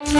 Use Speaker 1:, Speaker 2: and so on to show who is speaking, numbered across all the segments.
Speaker 1: Merhaba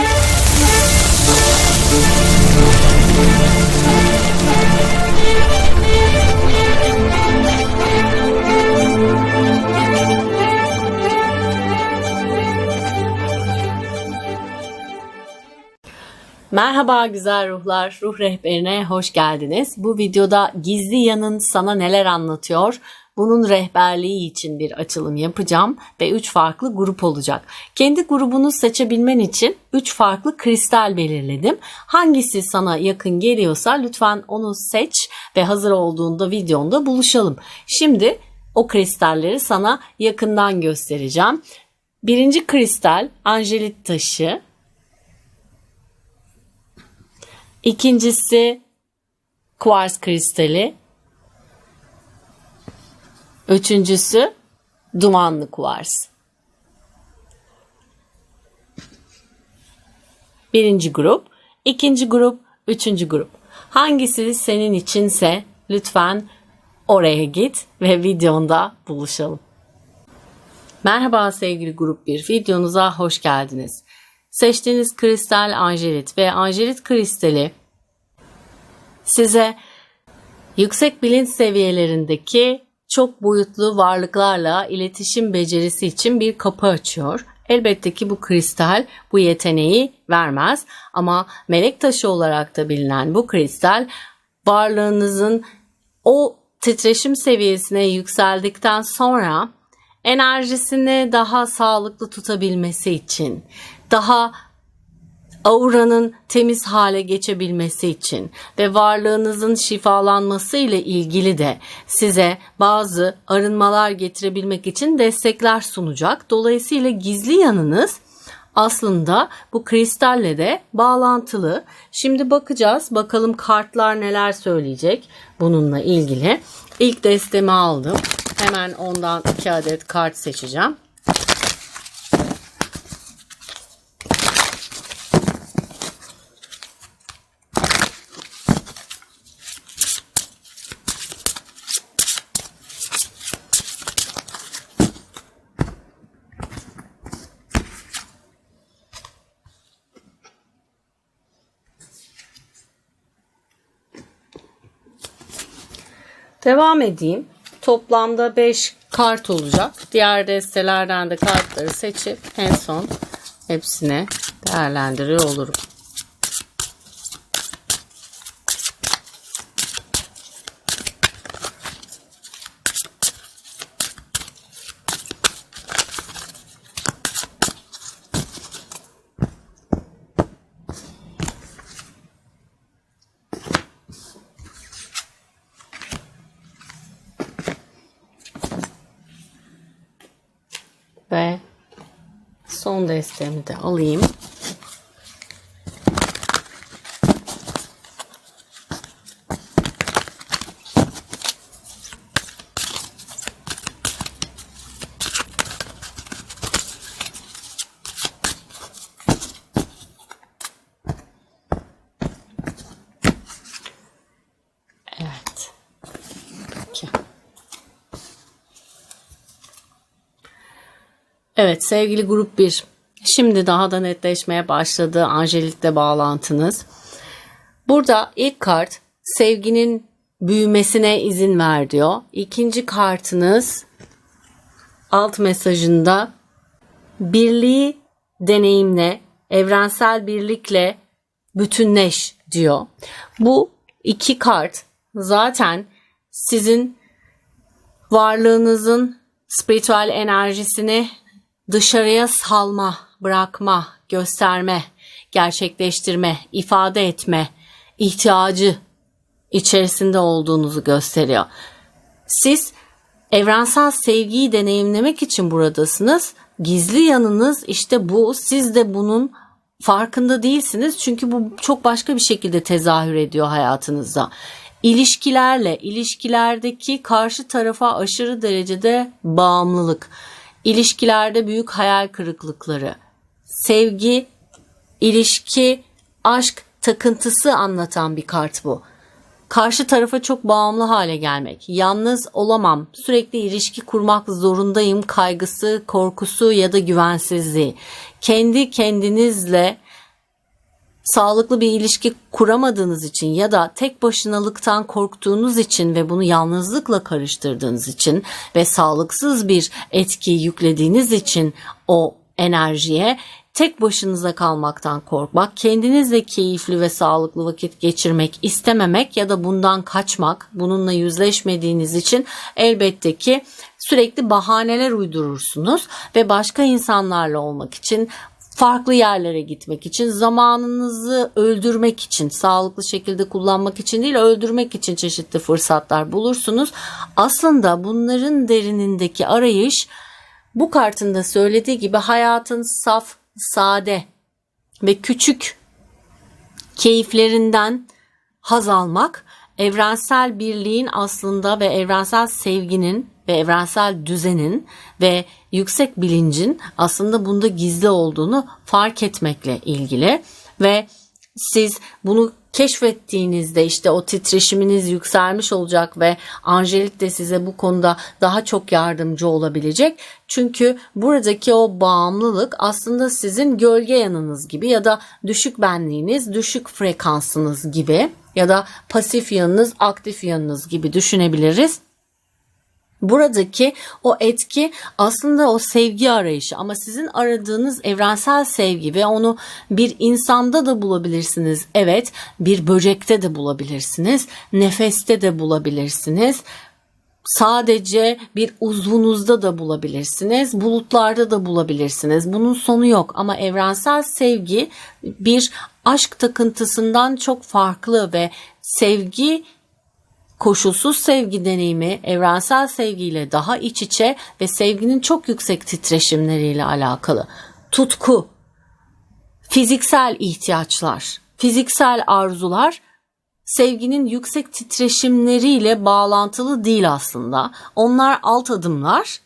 Speaker 1: güzel ruhlar, ruh rehberine hoş geldiniz. Bu videoda gizli yanın sana neler anlatıyor? Bunun rehberliği için bir açılım yapacağım ve 3 farklı grup olacak. Kendi grubunu seçebilmen için 3 farklı kristal belirledim. Hangisi sana yakın geliyorsa lütfen onu seç ve hazır olduğunda videonda buluşalım. Şimdi o kristalleri sana yakından göstereceğim. Birinci kristal anjelit taşı, İkincisi kuvars kristali. Üçüncüsü dumanlı kuvars. Birinci grup, ikinci grup, üçüncü grup. Hangisi senin içinse lütfen oraya git ve videonda buluşalım. Merhaba sevgili grup 1. Videonuza hoş geldiniz. Seçtiğiniz kristal anjelit ve anjelit kristali size yüksek bilinç seviyelerindeki çok boyutlu varlıklarla iletişim becerisi için bir kapı açıyor. Elbette ki bu kristal bu yeteneği vermez ama melek taşı olarak da bilinen bu kristal varlığınızın o titreşim seviyesine yükseldikten sonra enerjisini daha sağlıklı tutabilmesi için, daha auranın temiz hale geçebilmesi için ve varlığınızın şifalanması ile ilgili de size bazı arınmalar getirebilmek için destekler sunacak. Dolayısıyla gizli yanınız aslında bu kristalle de bağlantılı. Şimdi bakacağız. Bakalım kartlar neler söyleyecek bununla ilgili. İlk destemi aldım. Hemen ondan iki adet kart seçeceğim. Devam edeyim. Toplamda 5 kart olacak. Diğer destelerden de kartları seçip en son hepsini değerlendiriyor olurum. Ve son destemi de alayım. Evet. Peki. Evet sevgili grup 1. Şimdi daha da netleşmeye başladı Angelik'le bağlantınız. Burada ilk kart sevginin büyümesine izin ver diyor. İkinci kartınız alt mesajında birliği deneyimle, evrensel birlikle bütünleş diyor. Bu iki kart zaten sizin varlığınızın spiritüel enerjisini dışarıya salma, bırakma, gösterme, gerçekleştirme, ifade etme ihtiyacı içerisinde olduğunuzu gösteriyor. Siz evrensel sevgiyi deneyimlemek için buradasınız. Gizli yanınız işte bu. Siz de bunun farkında değilsiniz. Çünkü bu çok başka bir şekilde tezahür ediyor hayatınızda. İlişkilerle, ilişkilerdeki karşı tarafa aşırı derecede bağımlılık, ilişkilerde büyük hayal kırıklıkları, sevgi, ilişki, aşk takıntısı anlatan bir kart bu. Karşı tarafa çok bağımlı hale gelmek, yalnız olamam, sürekli ilişki kurmak zorundayım kaygısı, korkusu ya da güvensizliği. Kendi kendinizle sağlıklı bir ilişki kuramadığınız için ya da tek başınalıktan korktuğunuz için ve bunu yalnızlıkla karıştırdığınız için ve sağlıksız bir etki yüklediğiniz için o enerjiye tek başınıza kalmaktan korkmak, kendinizle keyifli ve sağlıklı vakit geçirmek istememek ya da bundan kaçmak, bununla yüzleşmediğiniz için elbette ki sürekli bahaneler uydurursunuz ve başka insanlarla olmak için farklı yerlere gitmek için, zamanınızı öldürmek için, sağlıklı şekilde kullanmak için değil, öldürmek için çeşitli fırsatlar bulursunuz. Aslında bunların derinindeki arayış bu kartında söylediği gibi hayatın saf, sade ve küçük keyiflerinden haz almak, evrensel birliğin aslında ve evrensel sevginin ve evrensel düzenin ve yüksek bilincin aslında bunda gizli olduğunu fark etmekle ilgili ve siz bunu keşfettiğinizde işte o titreşiminiz yükselmiş olacak ve Angelik de size bu konuda daha çok yardımcı olabilecek. Çünkü buradaki o bağımlılık aslında sizin gölge yanınız gibi ya da düşük benliğiniz, düşük frekansınız gibi ya da pasif yanınız, aktif yanınız gibi düşünebiliriz. Buradaki o etki aslında o sevgi arayışı ama sizin aradığınız evrensel sevgi ve onu bir insanda da bulabilirsiniz. Evet, bir böcekte de bulabilirsiniz, nefeste de bulabilirsiniz. Sadece bir uzvunuzda da bulabilirsiniz, bulutlarda da bulabilirsiniz. Bunun sonu yok ama evrensel sevgi bir aşk takıntısından çok farklı ve sevgi koşulsuz sevgi deneyimi evrensel sevgiyle daha iç içe ve sevginin çok yüksek titreşimleriyle alakalı. Tutku, fiziksel ihtiyaçlar, fiziksel arzular sevginin yüksek titreşimleriyle bağlantılı değil aslında. Onlar alt adımlar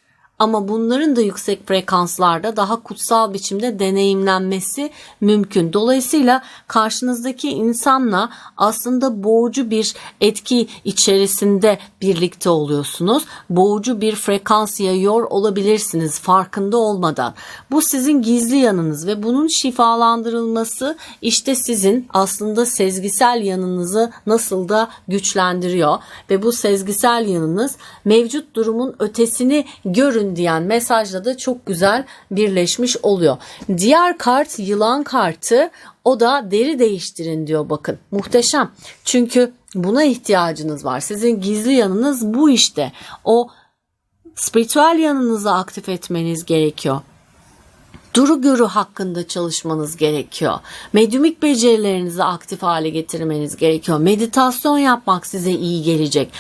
Speaker 1: ama bunların da yüksek frekanslarda daha kutsal biçimde deneyimlenmesi mümkün. Dolayısıyla karşınızdaki insanla aslında boğucu bir etki içerisinde birlikte oluyorsunuz. Boğucu bir frekans yayıyor olabilirsiniz farkında olmadan. Bu sizin gizli yanınız ve bunun şifalandırılması işte sizin aslında sezgisel yanınızı nasıl da güçlendiriyor ve bu sezgisel yanınız mevcut durumun ötesini görün diyen mesajla da çok güzel birleşmiş oluyor. Diğer kart yılan kartı o da deri değiştirin diyor bakın. Muhteşem. Çünkü buna ihtiyacınız var. Sizin gizli yanınız bu işte. O spiritüel yanınızı aktif etmeniz gerekiyor duru görü hakkında çalışmanız gerekiyor. Medyumik becerilerinizi aktif hale getirmeniz gerekiyor. Meditasyon yapmak size iyi gelecek.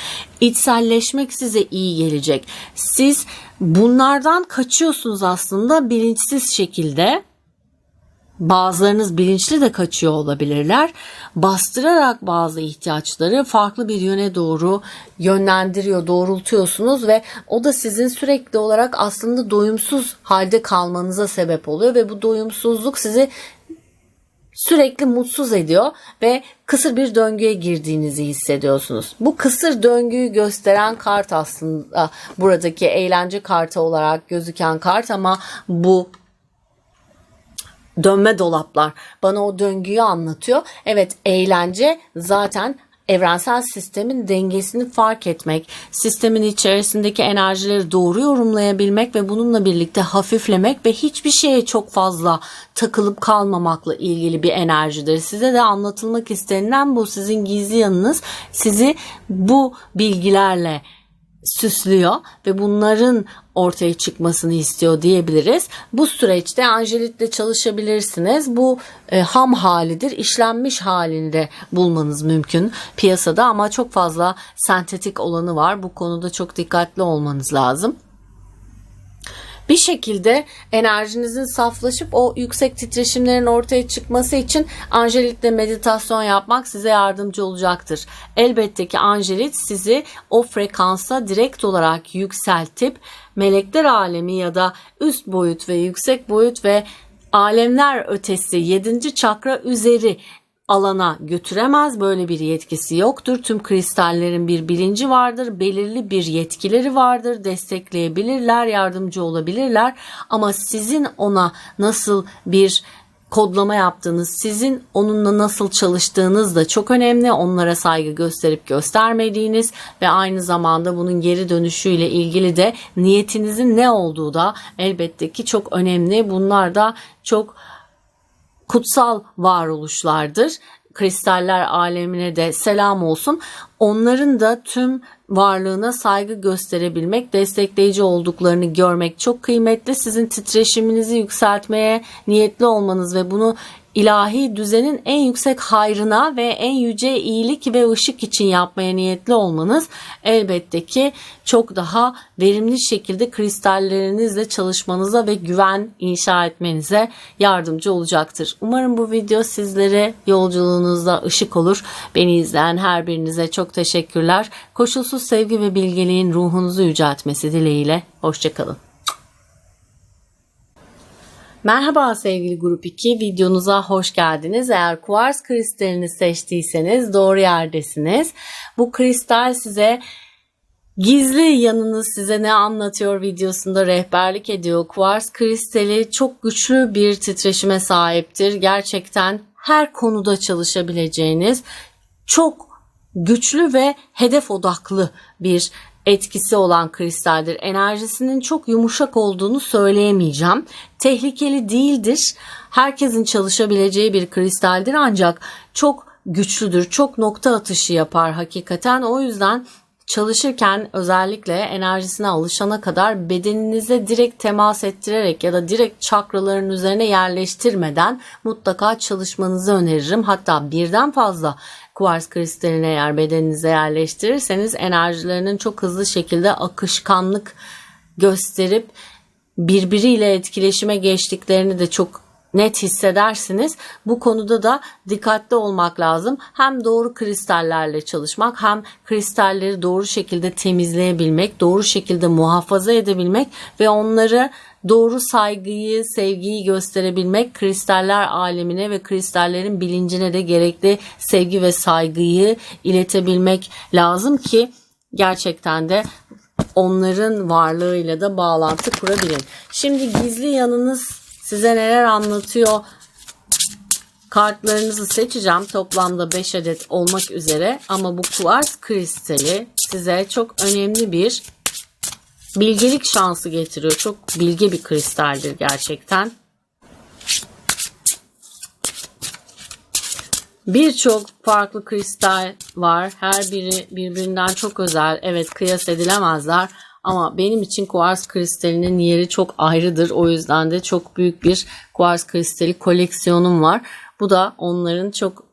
Speaker 1: İçselleşmek size iyi gelecek. Siz bunlardan kaçıyorsunuz aslında bilinçsiz şekilde Bazılarınız bilinçli de kaçıyor olabilirler. Bastırarak bazı ihtiyaçları farklı bir yöne doğru yönlendiriyor, doğrultuyorsunuz ve o da sizin sürekli olarak aslında doyumsuz halde kalmanıza sebep oluyor ve bu doyumsuzluk sizi sürekli mutsuz ediyor ve kısır bir döngüye girdiğinizi hissediyorsunuz. Bu kısır döngüyü gösteren kart aslında buradaki eğlence kartı olarak gözüken kart ama bu dönme dolaplar bana o döngüyü anlatıyor. Evet eğlence zaten evrensel sistemin dengesini fark etmek, sistemin içerisindeki enerjileri doğru yorumlayabilmek ve bununla birlikte hafiflemek ve hiçbir şeye çok fazla takılıp kalmamakla ilgili bir enerjidir. Size de anlatılmak istenilen bu sizin gizli yanınız sizi bu bilgilerle süslüyor ve bunların ortaya çıkmasını istiyor diyebiliriz. Bu süreçte Angelit'le çalışabilirsiniz. Bu e, ham halidir. işlenmiş halinde bulmanız mümkün piyasada ama çok fazla sentetik olanı var. Bu konuda çok dikkatli olmanız lazım bir şekilde enerjinizin saflaşıp o yüksek titreşimlerin ortaya çıkması için Angelik'le meditasyon yapmak size yardımcı olacaktır. Elbette ki Angelik sizi o frekansa direkt olarak yükseltip melekler alemi ya da üst boyut ve yüksek boyut ve alemler ötesi 7. çakra üzeri alana götüremez. Böyle bir yetkisi yoktur. Tüm kristallerin bir bilinci vardır. Belirli bir yetkileri vardır. Destekleyebilirler, yardımcı olabilirler. Ama sizin ona nasıl bir kodlama yaptığınız, sizin onunla nasıl çalıştığınız da çok önemli. Onlara saygı gösterip göstermediğiniz ve aynı zamanda bunun geri dönüşüyle ilgili de niyetinizin ne olduğu da elbette ki çok önemli. Bunlar da çok kutsal varoluşlardır. Kristaller alemine de selam olsun. Onların da tüm varlığına saygı gösterebilmek, destekleyici olduklarını görmek çok kıymetli. Sizin titreşiminizi yükseltmeye niyetli olmanız ve bunu ilahi düzenin en yüksek hayrına ve en yüce iyilik ve ışık için yapmaya niyetli olmanız elbette ki çok daha verimli şekilde kristallerinizle çalışmanıza ve güven inşa etmenize yardımcı olacaktır. Umarım bu video sizlere yolculuğunuzda ışık olur. Beni izleyen her birinize çok teşekkürler. Koşulsuz sevgi ve bilgeliğin ruhunuzu yüceltmesi dileğiyle. Hoşçakalın. Merhaba sevgili grup 2 videonuza hoş geldiniz. Eğer kuvars kristalini seçtiyseniz doğru yerdesiniz. Bu kristal size Gizli yanınız size ne anlatıyor videosunda rehberlik ediyor. Kuvars kristali çok güçlü bir titreşime sahiptir. Gerçekten her konuda çalışabileceğiniz çok güçlü ve hedef odaklı bir etkisi olan kristaldir. Enerjisinin çok yumuşak olduğunu söyleyemeyeceğim. Tehlikeli değildir. Herkesin çalışabileceği bir kristaldir ancak çok güçlüdür. Çok nokta atışı yapar hakikaten. O yüzden çalışırken özellikle enerjisine alışana kadar bedeninize direkt temas ettirerek ya da direkt çakraların üzerine yerleştirmeden mutlaka çalışmanızı öneririm. Hatta birden fazla kuvars kristalini eğer bedeninize yerleştirirseniz enerjilerinin çok hızlı şekilde akışkanlık gösterip birbiriyle etkileşime geçtiklerini de çok net hissedersiniz. Bu konuda da dikkatli olmak lazım. Hem doğru kristallerle çalışmak hem kristalleri doğru şekilde temizleyebilmek, doğru şekilde muhafaza edebilmek ve onları doğru saygıyı, sevgiyi gösterebilmek kristaller alemine ve kristallerin bilincine de gerekli sevgi ve saygıyı iletebilmek lazım ki gerçekten de onların varlığıyla da bağlantı kurabilin. Şimdi gizli yanınız size neler anlatıyor kartlarınızı seçeceğim. Toplamda 5 adet olmak üzere ama bu kuvars kristali size çok önemli bir bilgelik şansı getiriyor. Çok bilge bir kristaldir gerçekten. Birçok farklı kristal var. Her biri birbirinden çok özel. Evet kıyas edilemezler. Ama benim için kuvars kristalinin yeri çok ayrıdır. O yüzden de çok büyük bir kuvars kristali koleksiyonum var. Bu da onların çok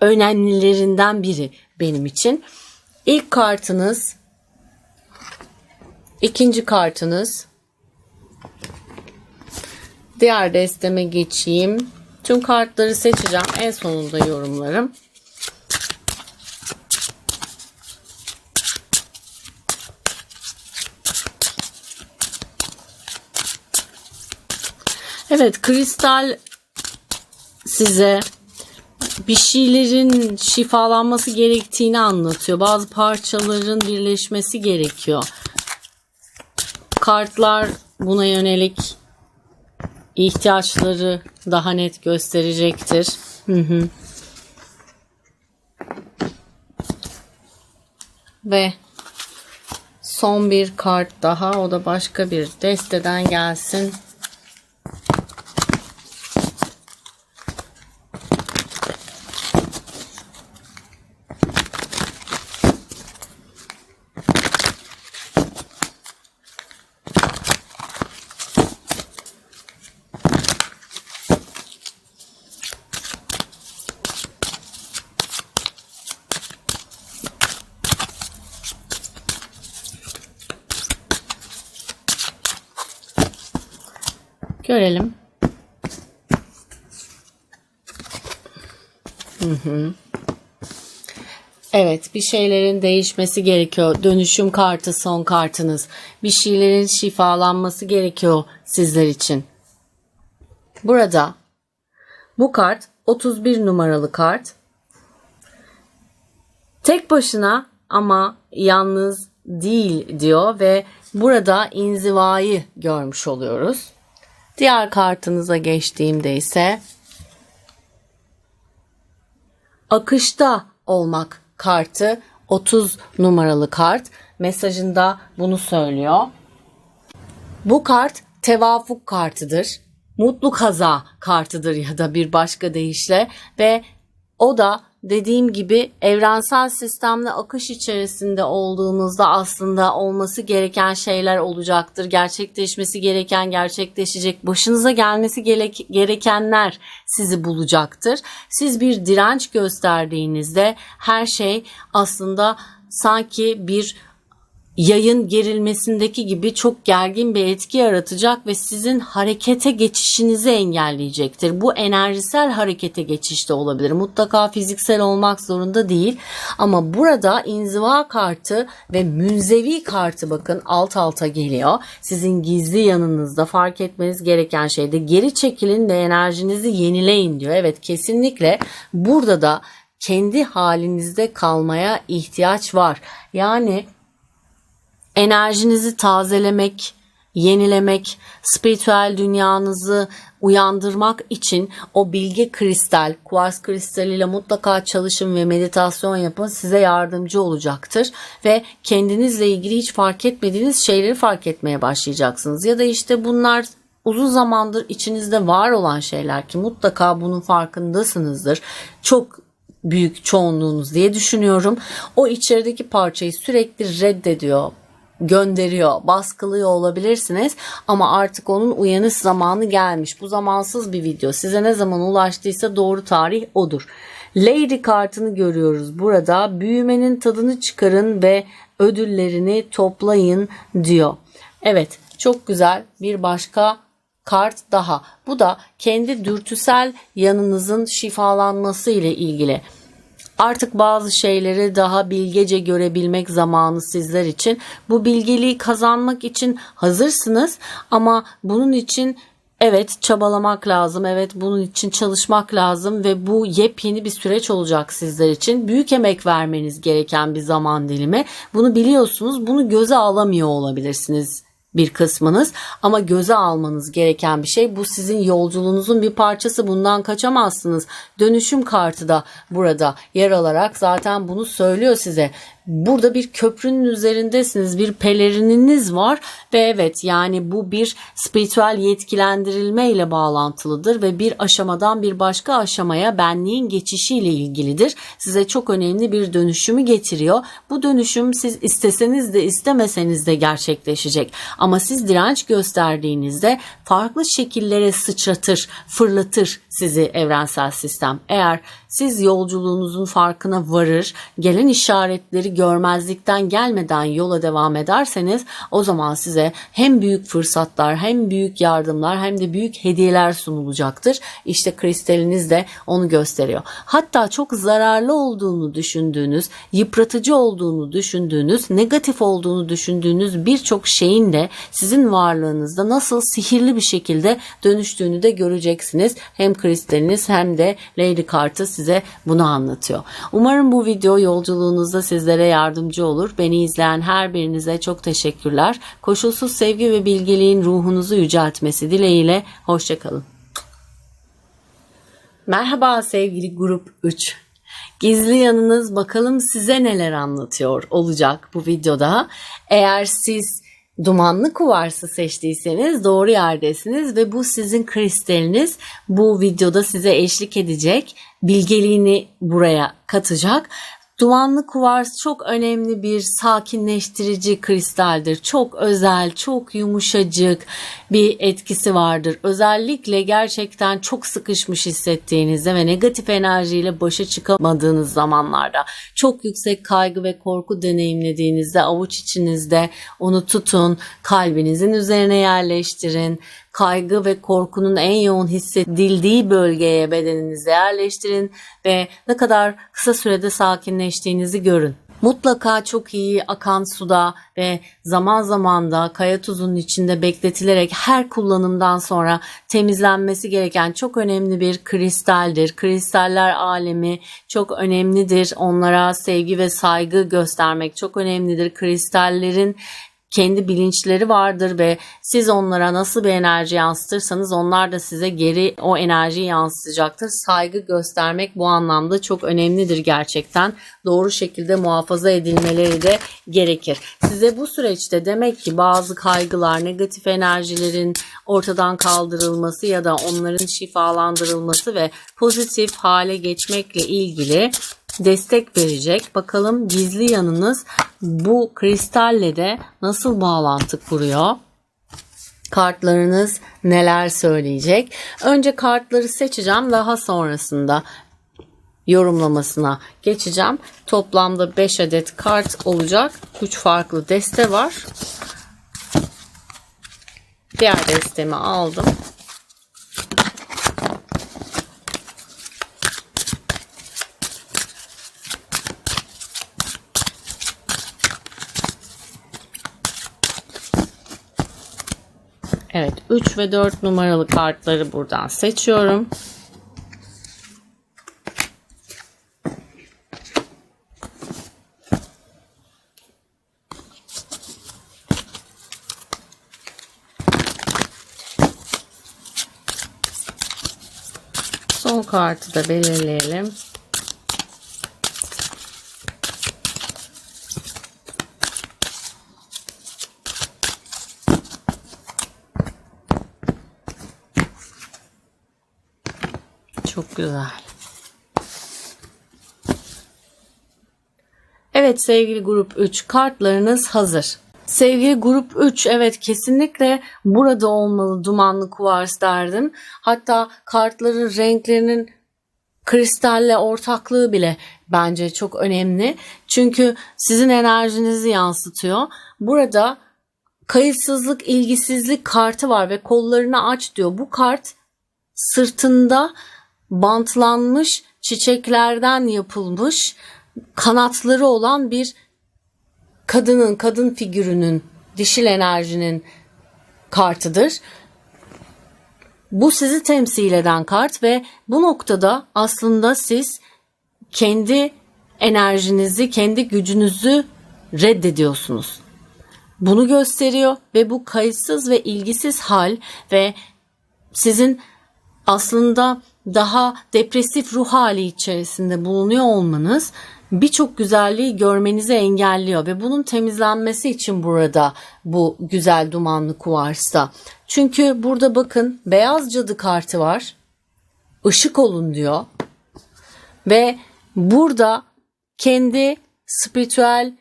Speaker 1: önemlilerinden biri benim için. İlk kartınız, ikinci kartınız. Diğer desteme geçeyim. Tüm kartları seçeceğim. En sonunda yorumlarım. Evet kristal size bir şeylerin şifalanması gerektiğini anlatıyor. Bazı parçaların birleşmesi gerekiyor. Kartlar buna yönelik ihtiyaçları daha net gösterecektir. Hı hı. Ve son bir kart daha o da başka bir desteden gelsin. Görelim. Hı hı. Evet bir şeylerin değişmesi gerekiyor. Dönüşüm kartı son kartınız. Bir şeylerin şifalanması gerekiyor sizler için. Burada bu kart 31 numaralı kart. Tek başına ama yalnız değil diyor ve burada inzivayı görmüş oluyoruz. Diğer kartınıza geçtiğimde ise akışta olmak kartı 30 numaralı kart mesajında bunu söylüyor. Bu kart tevafuk kartıdır. Mutlu kaza kartıdır ya da bir başka deyişle ve o da dediğim gibi evrensel sistemle akış içerisinde olduğunuzda aslında olması gereken şeyler olacaktır. Gerçekleşmesi gereken gerçekleşecek. Başınıza gelmesi gerek, gerekenler sizi bulacaktır. Siz bir direnç gösterdiğinizde her şey aslında sanki bir yayın gerilmesindeki gibi çok gergin bir etki yaratacak ve sizin harekete geçişinizi engelleyecektir. Bu enerjisel harekete geçiş de olabilir. Mutlaka fiziksel olmak zorunda değil. Ama burada inziva kartı ve münzevi kartı bakın alt alta geliyor. Sizin gizli yanınızda fark etmeniz gereken şey de geri çekilin ve enerjinizi yenileyin diyor. Evet kesinlikle burada da kendi halinizde kalmaya ihtiyaç var. Yani enerjinizi tazelemek, yenilemek, spiritüel dünyanızı uyandırmak için o bilge kristal, kuars kristaliyle mutlaka çalışın ve meditasyon yapın size yardımcı olacaktır ve kendinizle ilgili hiç fark etmediğiniz şeyleri fark etmeye başlayacaksınız. Ya da işte bunlar uzun zamandır içinizde var olan şeyler ki mutlaka bunun farkındasınızdır. Çok büyük çoğunluğunuz diye düşünüyorum. O içerideki parçayı sürekli reddediyor gönderiyor, baskılıyor olabilirsiniz ama artık onun uyanış zamanı gelmiş. Bu zamansız bir video. Size ne zaman ulaştıysa doğru tarih odur. Lady kartını görüyoruz burada. Büyümenin tadını çıkarın ve ödüllerini toplayın diyor. Evet, çok güzel bir başka kart daha. Bu da kendi dürtüsel yanınızın şifalanması ile ilgili. Artık bazı şeyleri daha bilgece görebilmek zamanı sizler için. Bu bilgeliği kazanmak için hazırsınız ama bunun için Evet çabalamak lazım. Evet bunun için çalışmak lazım ve bu yepyeni bir süreç olacak sizler için. Büyük emek vermeniz gereken bir zaman dilimi. Bunu biliyorsunuz. Bunu göze alamıyor olabilirsiniz bir kısmınız. Ama göze almanız gereken bir şey. Bu sizin yolculuğunuzun bir parçası. Bundan kaçamazsınız. Dönüşüm kartı da burada yer alarak zaten bunu söylüyor size burada bir köprünün üzerindesiniz. Bir pelerininiz var ve evet yani bu bir spiritüel yetkilendirilme ile bağlantılıdır ve bir aşamadan bir başka aşamaya benliğin geçişiyle ilgilidir. Size çok önemli bir dönüşümü getiriyor. Bu dönüşüm siz isteseniz de istemeseniz de gerçekleşecek. Ama siz direnç gösterdiğinizde farklı şekillere sıçratır, fırlatır sizi evrensel sistem. Eğer siz yolculuğunuzun farkına varır, gelen işaretleri görmezlikten gelmeden yola devam ederseniz o zaman size hem büyük fırsatlar hem büyük yardımlar hem de büyük hediyeler sunulacaktır. İşte kristaliniz de onu gösteriyor. Hatta çok zararlı olduğunu düşündüğünüz, yıpratıcı olduğunu düşündüğünüz, negatif olduğunu düşündüğünüz birçok şeyin de sizin varlığınızda nasıl sihirli bir şekilde dönüştüğünü de göreceksiniz. Hem kristaliniz hem de Lady kartı size bunu anlatıyor. Umarım bu video yolculuğunuzda sizlere yardımcı olur. Beni izleyen her birinize çok teşekkürler. Koşulsuz sevgi ve bilgeliğin ruhunuzu yüceltmesi dileğiyle. Hoşçakalın. Merhaba sevgili grup 3. Gizli yanınız bakalım size neler anlatıyor olacak bu videoda. Eğer siz dumanlı kuvarsı seçtiyseniz doğru yerdesiniz ve bu sizin kristaliniz bu videoda size eşlik edecek bilgeliğini buraya katacak Dumanlı kuvars çok önemli bir sakinleştirici kristaldir. Çok özel, çok yumuşacık bir etkisi vardır. Özellikle gerçekten çok sıkışmış hissettiğinizde ve negatif enerjiyle başa çıkamadığınız zamanlarda, çok yüksek kaygı ve korku deneyimlediğinizde avuç içinizde onu tutun, kalbinizin üzerine yerleştirin kaygı ve korkunun en yoğun hissedildiği bölgeye bedeninizi yerleştirin ve ne kadar kısa sürede sakinleştiğinizi görün. Mutlaka çok iyi akan suda ve zaman zaman da kaya tuzunun içinde bekletilerek her kullanımdan sonra temizlenmesi gereken çok önemli bir kristaldir. Kristaller alemi çok önemlidir. Onlara sevgi ve saygı göstermek çok önemlidir. Kristallerin kendi bilinçleri vardır ve siz onlara nasıl bir enerji yansıtırsanız onlar da size geri o enerjiyi yansıtacaktır. Saygı göstermek bu anlamda çok önemlidir gerçekten. Doğru şekilde muhafaza edilmeleri de gerekir. Size bu süreçte demek ki bazı kaygılar, negatif enerjilerin ortadan kaldırılması ya da onların şifalandırılması ve pozitif hale geçmekle ilgili destek verecek. Bakalım gizli yanınız bu kristalle de nasıl bağlantı kuruyor? Kartlarınız neler söyleyecek? Önce kartları seçeceğim daha sonrasında yorumlamasına geçeceğim. Toplamda 5 adet kart olacak. 3 farklı deste var. Diğer destemi aldım. Evet 3 ve 4 numaralı kartları buradan seçiyorum. Son kartı da belirleyelim. Çok güzel. Evet sevgili grup 3 kartlarınız hazır. Sevgili grup 3 evet kesinlikle burada olmalı dumanlı kuvars derdim. Hatta kartların renklerinin kristalle ortaklığı bile bence çok önemli. Çünkü sizin enerjinizi yansıtıyor. Burada kayıtsızlık, ilgisizlik kartı var ve kollarını aç diyor. Bu kart sırtında bantlanmış çiçeklerden yapılmış kanatları olan bir kadının, kadın figürünün, dişil enerjinin kartıdır. Bu sizi temsil eden kart ve bu noktada aslında siz kendi enerjinizi, kendi gücünüzü reddediyorsunuz. Bunu gösteriyor ve bu kayıtsız ve ilgisiz hal ve sizin aslında daha depresif ruh hali içerisinde bulunuyor olmanız birçok güzelliği görmenizi engelliyor ve bunun temizlenmesi için burada bu güzel dumanlı kuvarsta. Çünkü burada bakın beyaz cadı kartı var. Işık olun diyor. Ve burada kendi spiritüel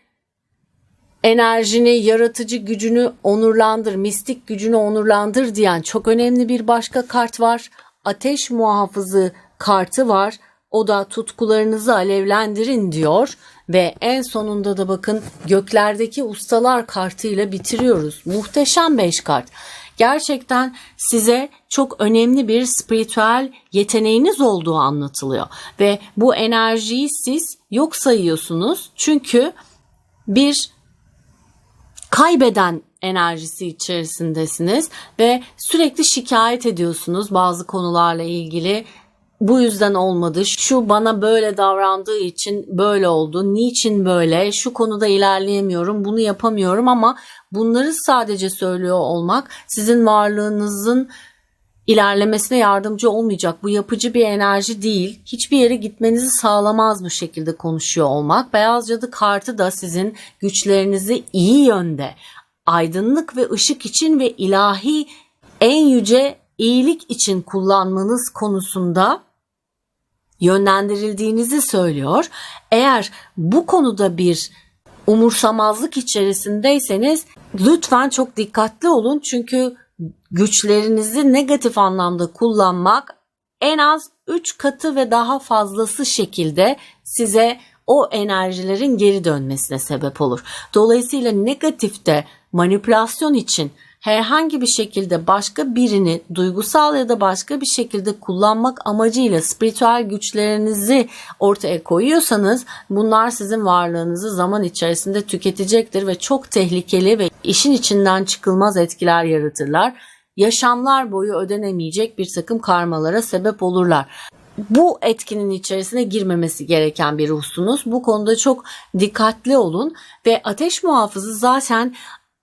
Speaker 1: enerjini, yaratıcı gücünü onurlandır, mistik gücünü onurlandır diyen çok önemli bir başka kart var. Ateş muhafızı kartı var. O da tutkularınızı alevlendirin diyor ve en sonunda da bakın göklerdeki ustalar kartıyla bitiriyoruz. Muhteşem 5 kart. Gerçekten size çok önemli bir spiritüel yeteneğiniz olduğu anlatılıyor ve bu enerjiyi siz yok sayıyorsunuz. Çünkü bir kaybeden enerjisi içerisindesiniz ve sürekli şikayet ediyorsunuz bazı konularla ilgili. Bu yüzden olmadı. Şu bana böyle davrandığı için böyle oldu. Niçin böyle? Şu konuda ilerleyemiyorum. Bunu yapamıyorum ama bunları sadece söylüyor olmak sizin varlığınızın ilerlemesine yardımcı olmayacak. Bu yapıcı bir enerji değil. Hiçbir yere gitmenizi sağlamaz bu şekilde konuşuyor olmak. Beyaz cadı kartı da sizin güçlerinizi iyi yönde, aydınlık ve ışık için ve ilahi en yüce iyilik için kullanmanız konusunda yönlendirildiğinizi söylüyor. Eğer bu konuda bir umursamazlık içerisindeyseniz lütfen çok dikkatli olun çünkü güçlerinizi negatif anlamda kullanmak en az 3 katı ve daha fazlası şekilde size o enerjilerin geri dönmesine sebep olur. Dolayısıyla negatifte manipülasyon için herhangi bir şekilde başka birini duygusal ya da başka bir şekilde kullanmak amacıyla spiritüel güçlerinizi ortaya koyuyorsanız bunlar sizin varlığınızı zaman içerisinde tüketecektir ve çok tehlikeli ve işin içinden çıkılmaz etkiler yaratırlar. Yaşamlar boyu ödenemeyecek bir takım karmalara sebep olurlar bu etkinin içerisine girmemesi gereken bir ruhsunuz. Bu konuda çok dikkatli olun ve ateş muhafızı zaten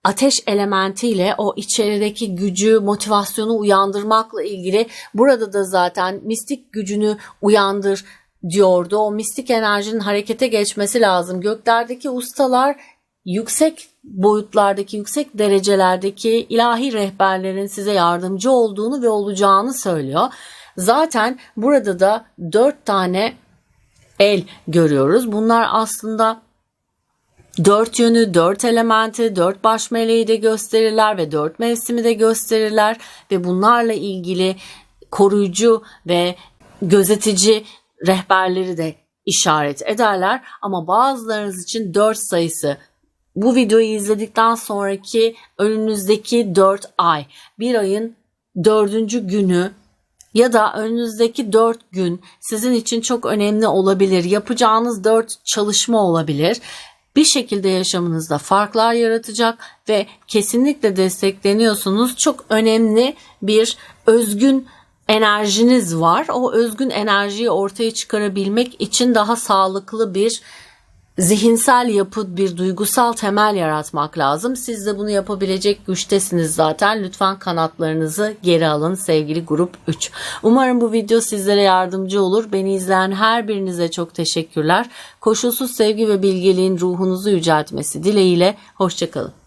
Speaker 1: ateş elementiyle o içerideki gücü, motivasyonu uyandırmakla ilgili burada da zaten mistik gücünü uyandır diyordu. O mistik enerjinin harekete geçmesi lazım. Göklerdeki ustalar yüksek boyutlardaki, yüksek derecelerdeki ilahi rehberlerin size yardımcı olduğunu ve olacağını söylüyor. Zaten burada da dört tane el görüyoruz. Bunlar aslında dört yönü, dört elementi, dört baş meleği de gösterirler ve dört mevsimi de gösterirler. Ve bunlarla ilgili koruyucu ve gözetici rehberleri de işaret ederler. Ama bazılarınız için 4 sayısı. Bu videoyu izledikten sonraki önünüzdeki 4 ay. Bir ayın dördüncü günü ya da önünüzdeki 4 gün sizin için çok önemli olabilir. Yapacağınız 4 çalışma olabilir. Bir şekilde yaşamınızda farklar yaratacak ve kesinlikle destekleniyorsunuz. Çok önemli bir özgün enerjiniz var. O özgün enerjiyi ortaya çıkarabilmek için daha sağlıklı bir zihinsel yapı, bir duygusal temel yaratmak lazım. Siz de bunu yapabilecek güçtesiniz zaten. Lütfen kanatlarınızı geri alın sevgili grup 3. Umarım bu video sizlere yardımcı olur. Beni izleyen her birinize çok teşekkürler. Koşulsuz sevgi ve bilgeliğin ruhunuzu yüceltmesi dileğiyle. Hoşçakalın.